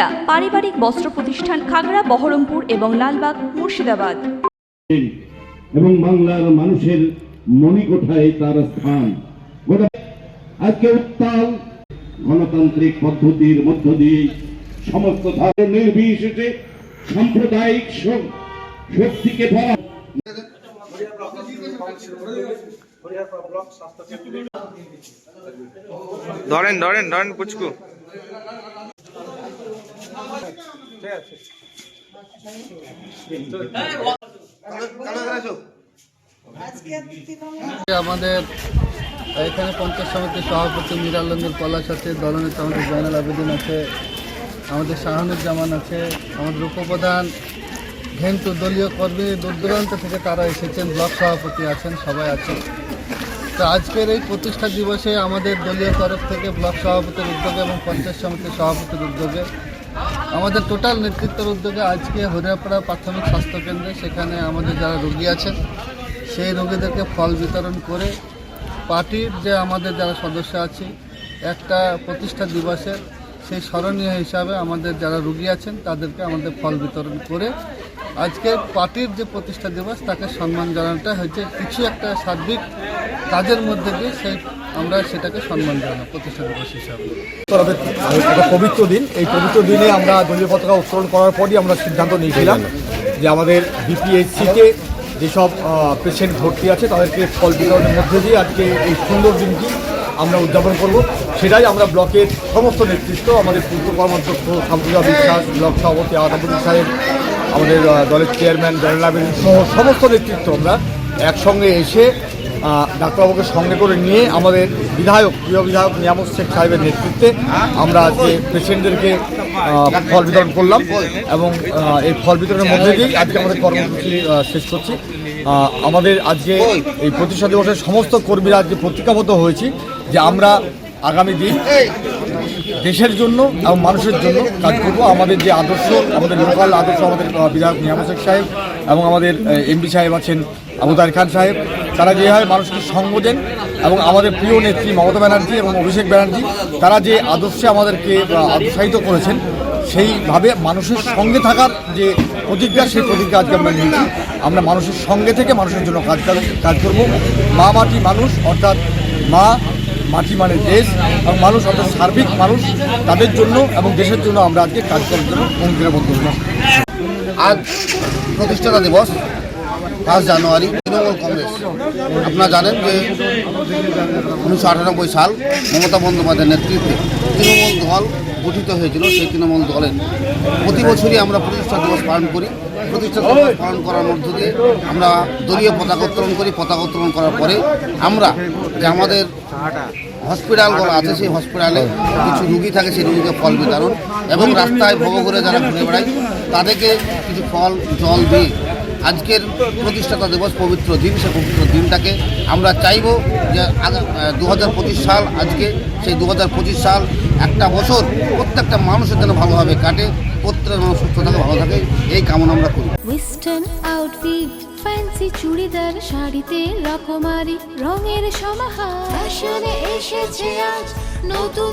সুনিতা পারিবারিক বস্ত্র প্রতিষ্ঠান খাগড়া বহরমপুর এবং লালবাগ মুর্শিদাবাদ। এবং বাংলার মানুষের মণিকোঠায় তার স্থান। আজকে উত্তাল গণতান্ত্রিক পদ্ধতির মধ্য দিয়ে সমস্ত ধর্ম নির্বিশেষে সাম্প্রদায়িক শক্তিকে ধরা ধরেন ধরেন ধরেন পুচকু। আমাদের এখানে পঞ্চায়েত সমিতির সভাপতি মিরালঙ্গের পলাশ আছে, দলনেতা আমাদের জয়নাল আবেদিন আছে, আমাদের শাহানুজ্জামান আছে, আমাদের উপপ্রধান ঘেন্টু দলীয় কর্মী দূর দূরান্ত থেকে তারা এসেছেন, ব্লক সভাপতি আছেন, সবাই আছেন। তো আজকের এই প্রতিষ্ঠা দিবসে আমাদের দলীয় তরফ থেকে ব্লক সভাপতির উদ্যোগে এবং পঞ্চায়েত সমিতির সভাপতির উদ্যোগে আমাদের টোটাল নেতৃত্বের উদ্যোগে আজকে হরিয়াপাড়া প্রাথমিক স্বাস্থ্যকেন্দ্রে সেখানে আমাদের যারা রোগী আছেন, সেই রোগীদেরকে ফল বিতরণ করে পার্টির যে আমাদের যারা সদস্য আছে, একটা প্রতিষ্ঠা দিবসের সেই স্মরণীয় হিসাবে আমাদের যারা রুগী আছেন, তাদেরকে আমাদের ফল বিতরণ করে আজকে পার্টির যে প্রতিষ্ঠা দিবস, তাকে সম্মান জানানোটা হয়েছে। কিছু একটা সার্বিক কাজের মধ্যে দিয়ে সেই আমরা সেটাকে সম্মান জানাব, প্রতিষ্ঠা দিবস হিসাবে। একটা পবিত্র দিন। এই পবিত্র দিনে আমরা দলীয় পতাকা উত্তোলন করার পরই আমরা সিদ্ধান্ত নিয়েছিলাম যে আমাদের বিপিএসসিতে যেসব পেশেন্ট ভর্তি আছে, তাদেরকে ফল বিতরণের মধ্যে দিয়ে আজকে এই সুন্দর দিনটি আমরা উদযাপন করব। সেটাই আমরা ব্লকের সমস্ত নেতৃত্ব, আমাদের পূর্ত কর্মাধ্যক্ষ শামসুজা বিশ্বাস, ব্লক সভাপতি আদাবুদ্দিন সাহেব, আমাদের দলের চেয়ারম্যান, জয়নাল আবেদিন সহ সমস্ত নেতৃত্ব আমরা একসঙ্গে এসে ডাক্তারবাবুকে সঙ্গে করে নিয়ে আমাদের বিধায়ক প্রিয় বিধায়ক নিয়ামত শেখ সাহেবের নেতৃত্বে আমরা আজকে পেশেন্টদেরকে ফল বিতরণ করলাম এবং এই ফল বিতরণের মধ্যে দিয়েই আজকে আমাদের কর্মসূচি শেষ করছি। আমাদের আজকে এই প্রতিষ্ঠা দিবসের সমস্ত কর্মীরা আজকে প্রতিজ্ঞাবদ্ধ হয়েছি যে আমরা আগামী দিন দেশের জন্য এবং মানুষের জন্য কাজ করব। আমাদের যে আদর্শ, আমাদের লোকাল আদর্শ আমাদের বিধায়ক নিয়ামত শেখ সাহেব এবং আমাদের এমপি সাহেব আছেন আবুদার খান সাহেব। তারা যেভাবে মানুষকে সঙ্গ দেন এবং আমাদের প্রিয় নেত্রী মমতা ব্যানার্জি এবং অভিষেক ব্যানার্জি, তারা যে আদর্শে আমাদেরকে উৎসাহিত করেছেন, সেইভাবে মানুষের সঙ্গে থাকার যে প্রতিজ্ঞা, সেই প্রতিজ্ঞা আজকে আমরা নিয়েছি। আমরা মানুষের সঙ্গে থেকে মানুষের জন্য কাজ কাজ করব। মা মাটি মানুষ, অর্থাৎ মা মাটি মানে দেশ, এবং মানুষ অর্থাৎ সার্বিক মানুষ তাদের জন্য এবং দেশের জন্য আমরা আজকে কাজ করার জন্য অঙ্গীকারবদ্ধ হলাম আজ প্রতিষ্ঠাতা দিবস। পাঁচ জানুয়ারি তৃণমূল কংগ্রেস। আপনারা জানেন যে উনিশশো আটানব্বই সাল মমতা বন্দ্যোপাধ্যায়ের নেতৃত্বে তৃণমূল দল গঠিত হয়েছিল। সেই তৃণমূল দলের প্রতি বছরই আমরা প্রতিষ্ঠা দিবস পালন করি। প্রতিষ্ঠা দিবস পালন করার মধ্য দিয়ে আমরা দলীয় পতাকা উত্তোলন করি। পতাকা উত্তোলন করার পরে আমরা যে আমাদের হসপিটালগুলো আছে, সেই হসপিটালে কিছু রুগী থাকে, সেই রুগীকে ফল বিতরণ এবং রাস্তায় ভব করে যারা ঘুরে বেড়ায়, তাদেরকে কিছু ফল, জল দিয়ে আজকের প্রতিষ্ঠাতা দিবস, পবিত্র দিন, সে পবিত্র দিনটাকে আমরা চাইব যে দু হাজার পঁচিশ সাল আজকে, সেই দু হাজার পঁচিশ সাল একটা বছর প্রত্যেকটা মানুষের জন্য ভালোভাবে কাটে, প্রত্যেকটা মানুষ সুস্থ থাকে, ভালো থাকে, এই কামনা আমরা করি। ফ্যান্সি চুড়িদার, শাড়িতে রকমারি, রঙের সমাহার। এসেছে আজ নতুন